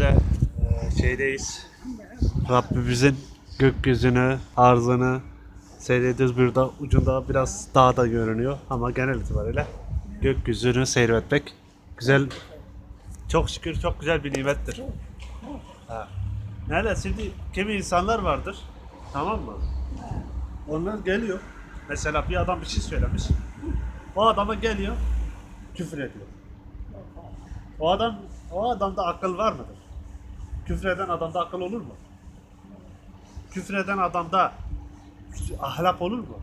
size e, şeydeyiz. Rabbimizin gökyüzünü, arzını seyrediyoruz. Burada ucunda biraz dağ da görünüyor ama genel itibariyle gökyüzünü seyretmek güzel. Çok şükür çok güzel bir nimettir. Ha. Nerede? Şimdi kimi insanlar vardır. Tamam mı? Onlar geliyor. Mesela bir adam bir şey söylemiş. O adama geliyor. Küfür ediyor. O adam o adamda akıl var mıdır? Küfreden adamda akıl olur mu? Küfreden adamda ahlak olur mu?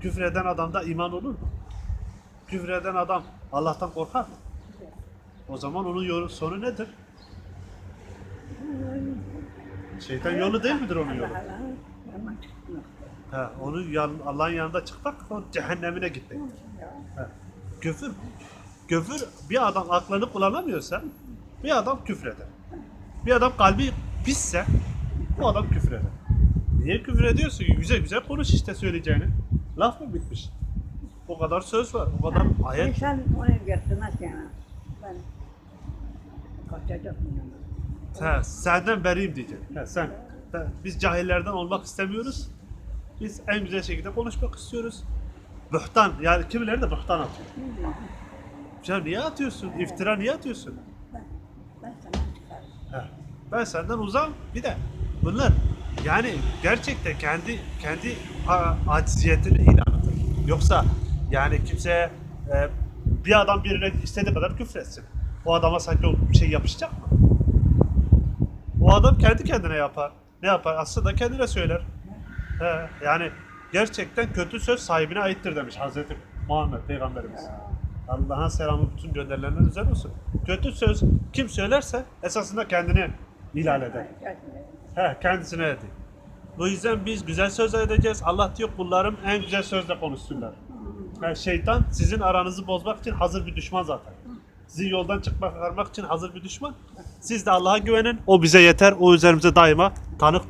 Küfreden adamda iman olur mu? Küfreden adam Allah'tan korkar mı? O zaman onun yolu, sonu nedir? Şeytan yolu değil midir onun yolu? Ha, onu yan, Allah'ın yanında çıkmak, o cehennemine gitmek. Ha. Küfür. Küfür bir adam aklını kullanamıyorsa bir adam küfreder. Bir adam kalbi pisse o adam küfreder. Niye küfür ediyorsun ki? Güzel güzel konuş işte söyleyeceğini. Laf mı bitmiş? O kadar söz var, o kadar ayet. Sen onu getirmez yani. Ben kaçacak mıyım? Ha, senden beriyim diyecek. Ha, sen. Ha, biz cahillerden olmak istemiyoruz. Biz en güzel şekilde konuşmak istiyoruz. Bühtan, yani kimileri de bühtan atıyor. Ya niye atıyorsun? İftira niye atıyorsun? Ben, senden uzağım. Bir de bunlar yani gerçekten kendi kendi a- acziyetinin ilanıdır. Yoksa yani kimseye e, bir adam birine istediği kadar küfretsin. O adama sanki o şey yapışacak mı? O adam kendi kendine yapar. Ne yapar? Aslında kendine söyler. He, yani gerçekten kötü söz sahibine aittir demiş Hazreti Muhammed Peygamberimiz. Allah'ın selamı bütün gönderilenler üzerine olsun. Kötü söz kim söylerse esasında kendini ihlal eder. He, kendisine eder. Bu yüzden biz güzel sözler edeceğiz. Allah diyor kullarım en güzel sözle konuşsunlar. Yani şeytan sizin aranızı bozmak için hazır bir düşman zaten. Sizi yoldan çıkmak, için hazır bir düşman. Siz de Allah'a güvenin. O bize yeter. O üzerimize daima tanıktır.